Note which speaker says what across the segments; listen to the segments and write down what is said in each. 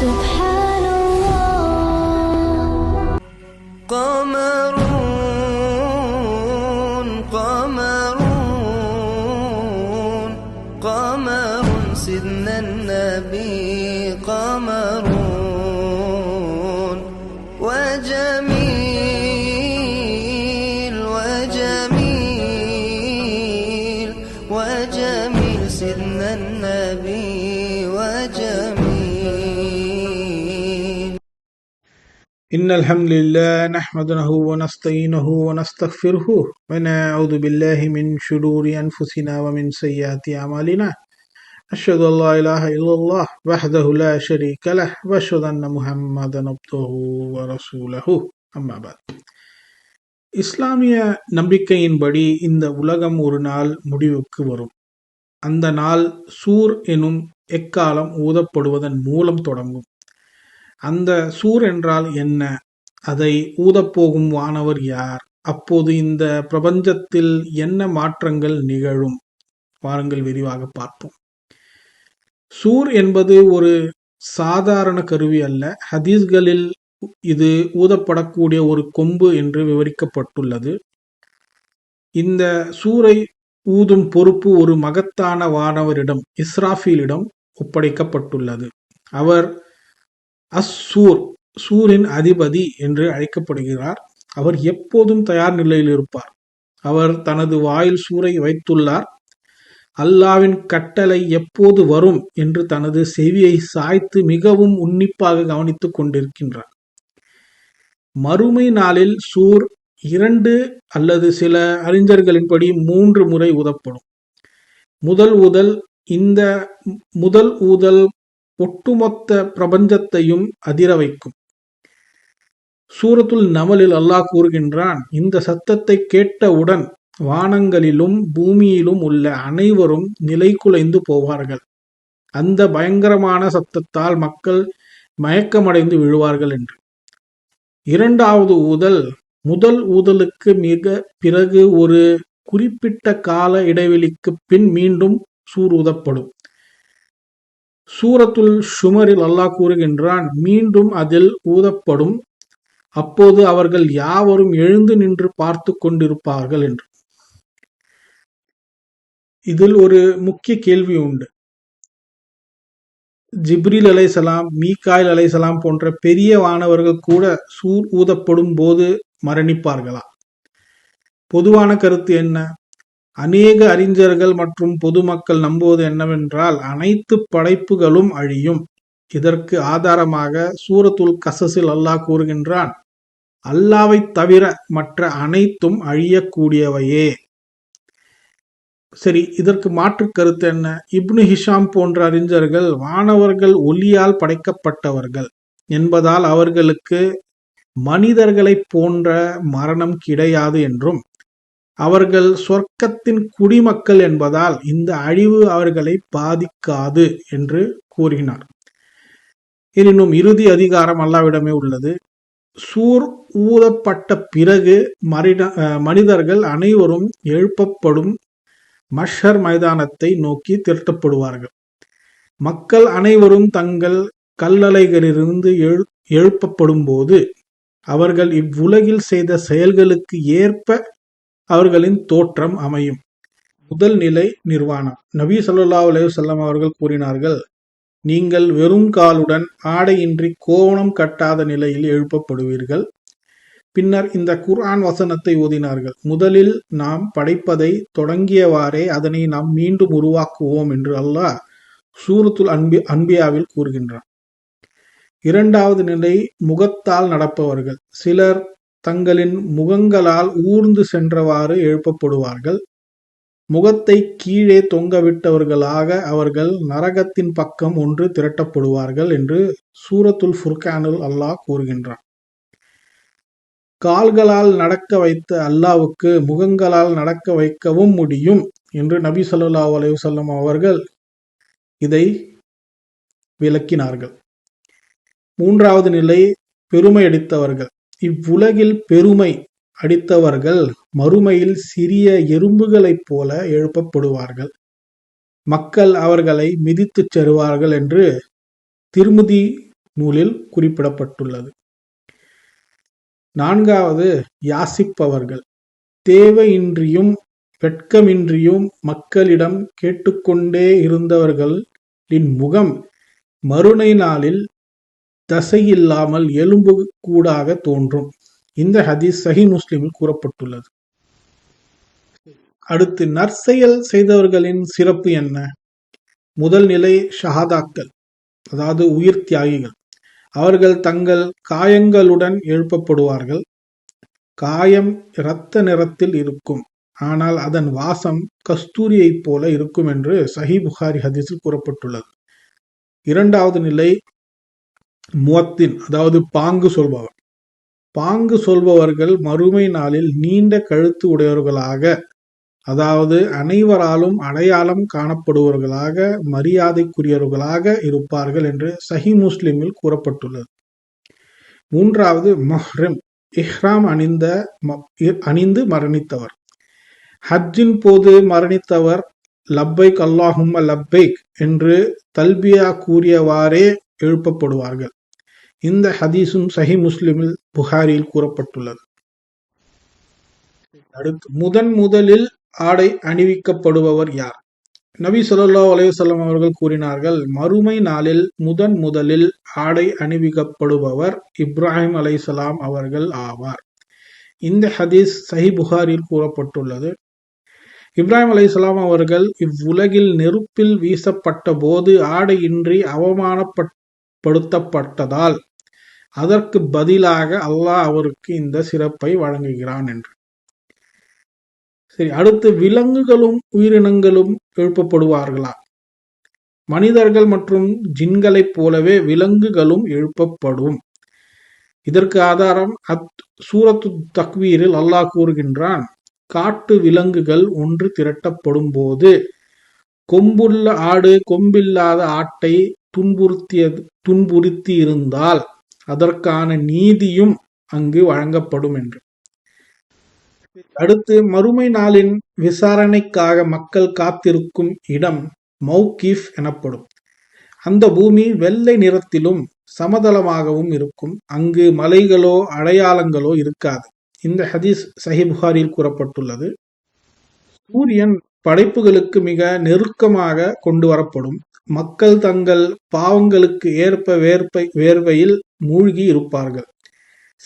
Speaker 1: سبحان الله.
Speaker 2: قمرون قمرون قمر سيدنا النبي قمرون. وجميل وجميل وجميل سيدنا النبي.
Speaker 3: إن الحمد لله نحمده ونستعينه ونستغفره ونعوذ بالله من شرور أنفسنا ومن سيئات أعمالنا أشهد أن لا إله إلا الله وحده لا شريك له وأشهد أن محمدا عبده ورسوله أما بعد இஸ்லாமிய நம்பிக்கையின்படி இந்த உலகம் ஒரு நாள் முடிவுக்கு வரும் அந்த நாள் சூர் எனும் எக்காலம் ஊதப்படுவதன் மூலம் தொடங்கும் அந்த சூர் என்றால் என்ன? அதை ஊதப்போகும் வானவர் யார்? அப்போது இந்த பிரபஞ்சத்தில் என்ன மாற்றங்கள் நிகழும்? வாருங்கள் விரிவாக பார்ப்போம். சூர் என்பது ஒரு சாதாரண கருவி அல்ல. ஹதீஸ்களில் இது ஊதப்படக்கூடிய ஒரு கொம்பு என்று விவரிக்கப்பட்டுள்ளது. இந்த சூரை ஊதும் பொறுப்பு ஒரு மகத்தான வானவரிடம் இஸ்ராஃபீலிடம் ஒப்படைக்கப்பட்டுள்ளது. அவர் அஸ்ஸூர். சூரின் அதிபதி என்று அழைக்கப்படுகிறார். அவர் எப்போதும் தயார் நிலையில் இருப்பார். அவர் தனது வாயில் சூரை வைத்துள்ளார். அல்லாவின் கட்டளை எப்போது வரும் என்று தனது செவியை சாய்த்து மிகவும் உன்னிப்பாக கவனித்துக் கொண்டிருக்கின்றார். மறுமை நாளில் சூர் இரண்டு அல்லது சில அறிஞர்களின்படி மூன்று முறை உதப்படும். முதல் ஊதல் இந்த முதல் ஊதல் ஒட்டுமொத்த பிரபஞ்சத்தையும் அதிர வைக்கும். சூரத்துல் நமலில் அல்லாஹ் கூறுகின்றான் இந்த சத்தத்தை கேட்டவுடன் வானங்களிலும் பூமியிலும் உள்ள அனைவரும் நிலைகுலைந்து போவார்கள். அந்த பயங்கரமான சத்தத்தால் மக்கள் மயக்கமடைந்து விழுவார்கள் என்று. இரண்டாவது ஊதல் முதல் ஊதலுக்கு மிக பிறகு ஒரு குறிப்பிட்ட கால இடைவெளிக்கு பின் மீண்டும் சூர் ஊதப்படும். சூரத்துல் ஷுமரில் அல்லாஹ் கூறுகின்றான் மீண்டும் அதில் ஊதப்படும். அப்போது அவர்கள் யாவரும் எழுந்து நின்று பார்த்து கொண்டிருப்பார்கள் என்று. இதில் ஒரு முக்கிய கேள்வி உண்டு. ஜிப்ரில் அலைசலாம் மீகாயில் அலைசலாம் போன்ற பெரிய வானவர்கள் கூட சூர் ஊதப்படும் போது மரணிப்பார்களா? பொதுவான கருத்து என்ன? அநேக அறிஞர்கள் மற்றும் பொதுமக்கள் நம்புவது என்னவென்றால் அனைத்து படைப்புகளும் அழியும். இதற்கு ஆதாரமாக சூரத்துல் கசஸில் அல்லாஹ் கூறுகின்றான் அல்லாவை தவிர மற்ற அனைத்தும் அழியக்கூடியவையே. சரி இதற்கு மாற்று கருத்து என்ன? இப்னு ஹிஷாம் போன்ற அறிஞர்கள் வானவர்கள் ஒளியால் படைக்கப்பட்டவர்கள் என்பதால் அவர்களுக்கு மனிதர்களைப் போன்ற மரணம் கிடையாது என்றும் அவர்கள் சொர்க்கத்தின் குடிமக்கள் என்பதால் இந்த அழிவு அவர்களை பாதிக்காது என்று கூறினார். எனினும் இறுதி அதிகாரம் அல்லாவிடமே உள்ளது. சூர் ஊதப்பட்ட பிறகு மரிட மனிதர்கள் அனைவரும் எழுப்பப்படும் மஷர் மைதானத்தை நோக்கி திரட்டப்படுவார்கள். மக்கள் அனைவரும் தங்கள் கல்லலைகளிலிருந்து எழு எழுப்பப்படும் போது அவர்கள் இவ்வுலகில் செய்த செயல்களுக்கு ஏற்ப அவர்களின் தோற்றம் அமையும். முதல் நிலை நிர்வாணம். நபி சொல்லா அலைஹி அவர்கள் கூறினார்கள் நீங்கள் வெறும் காலுடன் ஆடையின்றி கோவணம் கட்டாத நிலையில் எழுப்பப்படுவீர்கள். பின்னர் இந்த குர்ஆன் வசனத்தை ஓதினார்கள் முதலில் நாம் படைப்பதை தொடங்கியவாறே அதனை நாம் மீண்டும் உருவாக்குவோம் என்று அல்லாஹ் சூரத்துல் அன்பி அன்பியாவில் கூறுகின்றான். இரண்டாவது நிலை முகத்தால் நடப்பவர்கள் சிலர் தங்களின் முகங்களால் ஊர்ந்து சென்றவாறு எழுப்பப்படுவார்கள். முகத்தை கீழே தொங்கவிட்டவர்களாக அவர்கள் நரகத்தின் பக்கம் ஒன்று திரட்டப்படுவார்கள் என்று சூரத்துல் ஃபுர்கானுல் அல்லாஹ் கூறுகின்றான். கால்களால் நடக்க வைத்த அல்லாவுக்கு முகங்களால் நடக்க வைக்கவும் முடியும் என்று நபி சொல்லா அலைஹி அவர்கள் இதை விளக்கினார்கள். மூன்றாவது நிலை பெருமை அடித்தவர்கள். இவ்வுலகில் பெருமை அடித்தவர்கள் மறுமையில் சிறிய எறும்புகளைப் போல எழுப்பப்படுவார்கள். மக்கள் அவர்களை மிதித்துச் செல்வார்கள் என்று திருமுதி நூலில் குறிப்பிடப்பட்டுள்ளது. நான்காவது யாசிப்பவர்கள். தேவையின்றியும் வெட்கமின்றியும் மக்களிடம் கேட்டுக்கொண்டே இருந்தவர்களின் முகம் மறுமை நாளில் தசையில்லாமல் எலும்பு கூடாக தோன்றும். இந்த ஹதீஸ் சஹி முஸ்லிமில் கூறப்பட்டுள்ளது. அடுத்து நற்செயல் செய்தவர்களின் சிறப்பு என்ன? முதல் நிலை ஷஹாதாக்கள் அதாவது உயிர் தியாகிகள். அவர்கள் தங்கள் காயங்களுடன் எழுப்பப்படுவார்கள். காயம் இரத்த நிறத்தில் இருக்கும். ஆனால் அதன் வாசம் கஸ்தூரியைப் போல இருக்கும் என்று சஹி புகாரி ஹதீஸில் கூறப்பட்டுள்ளது. இரண்டாவது நிலை முவத்தின் அதாவது பாங்கு சொல்பவர். பாங்கு சொல்பவர்கள் மறுமை நாளில் நீண்ட கழுத்து உடையவர்களாக அதாவது அனைவராலும் அடையாளம் காணப்படுபவர்களாக மரியாதைக்குரியவர்களாக இருப்பார்கள் என்று சஹி முஸ்லிமில் கூறப்பட்டுள்ளது. மூன்றாவது மஹ்ரம். இஹ்ராம் அணிந்த இ- அணிந்து மரணித்தவர். ஹஜ்ஜின் போது மரணித்தவர் லப்பைக் அல்லாஹும் லப்பைக் என்று தல்பியா கூறியவாறே எழுப்பப்படுவார்கள். இந்த ஹதீஸும் சஹி முஸ்லிமில் புகாரியில் கூறப்பட்டுள்ளது. அடுத்து முதன் முதலில் ஆடை அணிவிக்கப்படுபவர் யார்? நபி சொல்லா அலையுசல்லம் அவர்கள் கூறினார்கள் மறுமை நாளில் முதன் முதலில் ஆடை அணிவிக்கப்படுபவர் இப்ராஹிம் அலைசலாம் அவர்கள் ஆவார். இந்த ஹதீஸ் சஹி புகாரில் கூறப்பட்டுள்ளது. இப்ராஹிம் அலைசலாம் அவர்கள் இவ்வுலகில் நெருப்பில் வீசப்பட்ட போது ஆடையின்றி படுத்தப்பட்டதால் அதற்கு பதிலாக அல்லாஹ் அவருக்கு இந்த சிறப்பை வழங்குகிறான் என்று. சரி அடுத்து விலங்குகளும் உயிரினங்களும் எழுப்பப்படுவார்களா? மனிதர்கள் மற்றும் ஜின்களைப் போலவே விலங்குகளும் எழுப்பப்படும். இதற்கு ஆதாரம் அத் சூரத்து தக்வீரில் அல்லாஹ் கூறுகின்றான் காட்டு விலங்குகள் ஒன்று திரட்டப்படும் போது கொம்புள்ள ஆடு கொம்பில்லாத ஆட்டை துன்புறுத்தியது துன்புறுத்தி இருந்தால் அதற்கான நீதியும் அங்கு வழங்கப்படும் என்று. அடுத்து மறுமை நாளின் விசாரணைக்காக மக்கள் காத்திருக்கும் இடம் மௌகிஃப் எனப்படும். அந்த பூமி வெள்ளை நிறத்திலும் சமதளமாகவும் இருக்கும். அங்கு மலைகளோ அடையாளங்களோ இருக்காது. இந்த ஹதீஸ் சஹி புகாரில் கூறப்பட்டுள்ளது. சூரியன் படைப்புகளுக்கு மிக நெருக்கமாக கொண்டு வரப்படும். மக்கள் தங்கள் பாவங்களுக்கு ஏற்ப வேர்ப்பை வேர்வையில் மூழ்கி இருப்பார்கள்.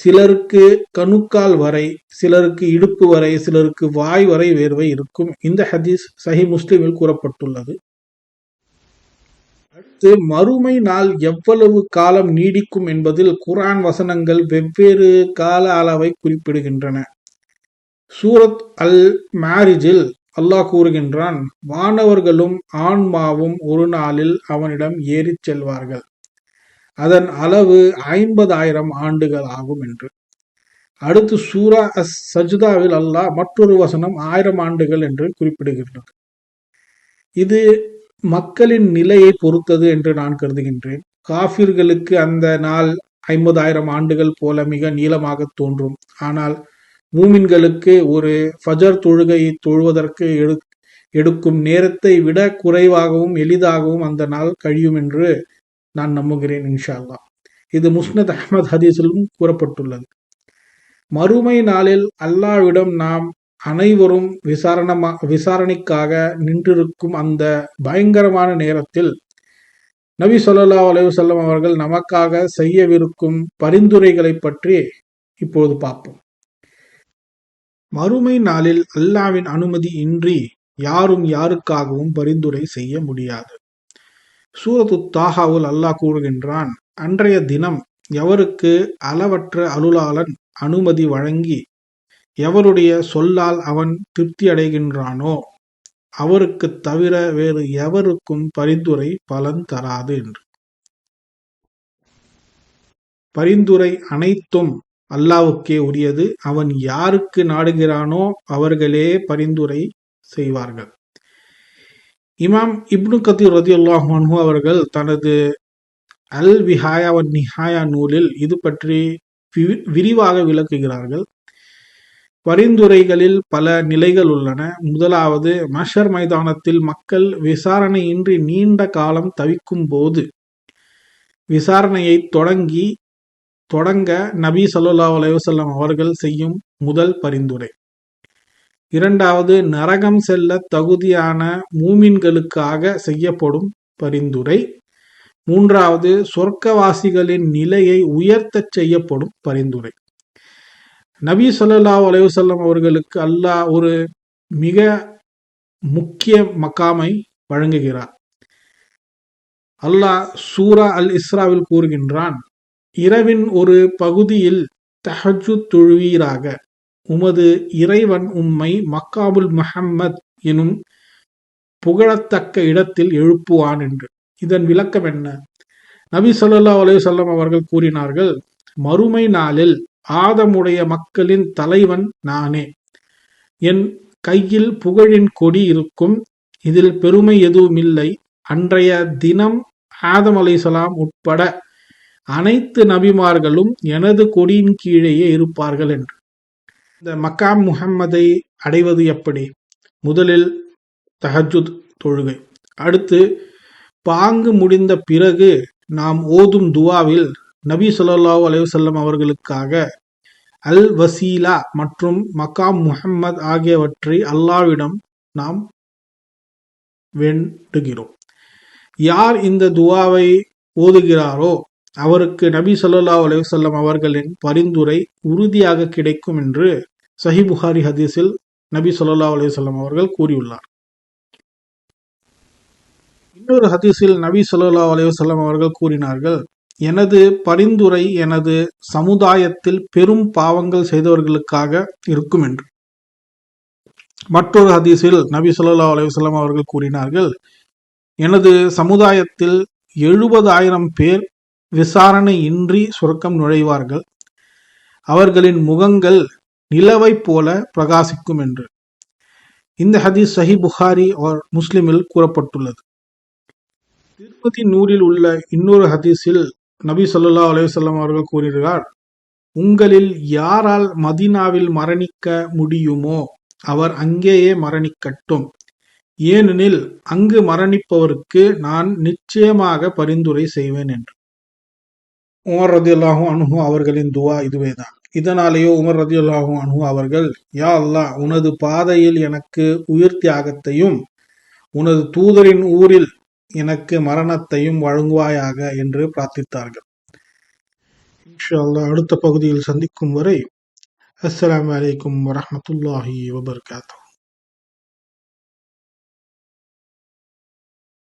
Speaker 3: சிலருக்கு கணுக்கால் வரை சிலருக்கு இடுப்பு வரை சிலருக்கு வாய் வரை வேர்வை இருக்கும். இந்த ஹதீஸ் சஹி முஸ்லிமில் கூறப்பட்டுள்ளது. அடுத்து மறுமை நாள் எவ்வளவு காலம் நீடிக்கும் என்பதில் குரான் வசனங்கள் வெவ்வேறு கால அளவை குறிப்பிடுகின்றன. சூரத் அல் மேரிஜில் அல்லாஹ் கூறுகின்றான் வானவர்களும் ஆன்மாவும் ஒரு நாளில் அவனிடம் ஏறிச் செல்வார்கள். அதன் அளவு ஐம்பதாயிரம் ஆண்டுகள் ஆகும் என்று. அடுத்து சூரா அஸ் சஜ்தாவில் அல்லாஹ் மற்றொரு வசனம் ஆயிரம் ஆண்டுகள் என்று குறிப்பிடுகின்றது. இது மக்களின் நிலையை பொறுத்தது என்று நான் கருதுகின்றேன். காஃபிர்களுக்கு அந்த நாள் ஐம்பதாயிரம் ஆண்டுகள் போல மிக நீளமாக தோன்றும். ஆனால் மூமின்களுக்கு ஒரு ஃபஜர் தொழுகையை தொழுவதற்கு எடு எடுக்கும் நேரத்தை விட குறைவாகவும் எளிதாகவும் அந்த நாள் கழியும் என்று நான் நம்புகிறேன் இன்ஷா இது முஸ்னத் அஹமத் ஹதீஸிலும் கூறப்பட்டுள்ளது. மறுமை நாளில் அல்லாவிடம் நாம் அனைவரும் விசாரணமா விசாரணைக்காக நின்றிருக்கும் அந்த பயங்கரமான நேரத்தில் நபி சொல்லா அலைஹி அவர்கள் நமக்காக செய்யவிருக்கும் பரிந்துரைகளை பற்றி இப்போது பார்ப்போம். மறுமை நாளில் அல்லாவின் அனுமதி இன்றி யாரும் யாருக்காகவும் பரிந்துரை செய்ய முடியாது. சூரத்து தாகாவுல் அல்லாஹ் கூறுகின்றான் அன்றைய தினம் எவருக்கு அளவற்ற அருளாளன் அனுமதி வழங்கி எவருடைய சொல்லால் அவன் திருப்தி அடைகின்றானோ அவருக்குத் தவிர வேறு எவருக்கும் பரிந்துரை பலன் தராது என்று. பரிந்துரை அனைத்தும் அல்லாவுக்கே உரியது. அவன் யாருக்கு நாடுகிறானோ அவர்களே பரிந்துரை செய்வார்கள். இமாம் இப்னு கத்தீர் ரதியுல்லாஹு அன்ஹு அவர்கள் தனது அல் விஹாயா வன் நிஹாயா நூலில் இது பற்றி வி- விரிவாக விளக்குகிறார்கள். பரிந்துரைகளில் பல நிலைகள் உள்ளன. முதலாவது மஷர் மைதானத்தில் மக்கள் விசாரணையின்றி நீண்ட காலம் தவிக்கும் போது விசாரணையை தொடங்கி தொடங்க நபி சல்லுல்லா அலைவசல்லம் அவர்கள் செய்யும் முதல் பரிந்துரை. இரண்டாவது நரகம் செல்ல தகுதியான மூமின்களுக்காக செய்யப்படும் பரிந்துரை. மூன்றாவது சொர்க்கவாசிகளின் நிலையை உயர்த்தச் செய்யப்படும் பரிந்துரை. நபி ஸல்லல்லாஹு அலைவசல்லம் அவர்களுக்கு அல்லாஹ் ஒரு மிக முக்கிய மக்காமை வழங்குகிறார். அல்லாஹ் சூரா அல் இஸ்ராவில் கூறுகின்றான் இரவின் ஒரு பகுதியில் தஹஜு தொழுவீராக. உமது இறைவன் உம்மை மக்காபுல் மஹம்மத் எனும் புகழத்தக்க இடத்தில் எழுப்புவான் என்று. இதன் விளக்கம் என்ன? நபி சொல்லா அலையுசல்லம் அவர்கள் கூறினார்கள் மறுமை நாளில் ஆதமுடைய மக்களின் தலைவன் நானே. என் கையில் புகழின் கொடி இருக்கும் இதில் பெருமை எதுவும் இல்லை. அன்றைய தினம் ஆதம் அலைசலாம் உட்பட அனைத்து நபிமார்களும் எனது கொடியின் கீழேயே இருப்பார்கள் என்று. இந்த மக்காம் முஹம்மதை அடைவது எப்படி? முதலில் தஹஜுத் தொழுகை. அடுத்து பாங்கு முடிந்த பிறகு நாம் ஓதும் துவாவில் நபி ஸல்லல்லாஹு அலைவசல்லம் அவர்களுக்காக அல் வசீலா மற்றும் மக்காம் முஹம்மத் ஆகியவற்றை அல்லாவிடம் நாம் வேண்டுகிறோம். யார் இந்த துவாவை ஓதுகிறாரோ அவருக்கு நபி சொல்லா அலைஹி அவர்களின் பரிந்துரை உறுதியாக கிடைக்கும் என்று சஹி புகாரி ஹதீஸில் நபி சொல்லா அலைஹி அவர்கள் கூறியுள்ளார். இன்னொரு ஹதீஸில் நபி சொல்லா அலைஹி அவர்கள் கூறினார்கள் எனது பரிந்துரை எனது சமுதாயத்தில் பெரும் பாவங்கள் செய்தவர்களுக்காக இருக்கும் என்று. மற்றொரு ஹதீஸில் நபி சொல்லா அலைஹி அவர்கள் கூறினார்கள் எனது சமுதாயத்தில் எழுபதாயிரம் பேர் விசாரணை இன்றி சுரக்கம் நுழைவார்கள். அவர்களின் முகங்கள் நிலவைப் போல பிரகாசிக்கும் என்று. இந்த ஹதீஸ் சஹி புகாரி ஆர் முஸ்லிமில் கூறப்பட்டுள்ளது. திருப்பதி நூறில் உள்ள இன்னொரு ஹதீஸில் நபி சொல்லா அலுவலம் அவர்கள் கூறுகிறார் உங்களில் யாரால் மதீனாவில் மரணிக்க முடியுமோ அவர் அங்கேயே மரணிக்கட்டும். ஏனெனில் அங்கு மரணிப்பவருக்கு நான் நிச்சயமாக பரிந்துரை செய்வேன் என்று. உமர் ரதியுல்லாஹு அன்ஹு அவர்களின் துவா இதுவேதான். இதனாலேயோ உமர் ரதியுல்லாஹு அன்ஹு அவர்கள் யா அல்லாஹ் உனது பாதையில் எனக்கு உயிர் தியாகத்தையும் உனது தூதரின் ஊரில் எனக்கு மரணத்தையும் வழங்குவாயாக என்று பிரார்த்தித்தார்கள். அடுத்த பகுதியில் சந்திக்கும் வரை அஸ்ஸலாமு அலைக்கும் வரமத்துல்லாஹி வபர்காத்தூ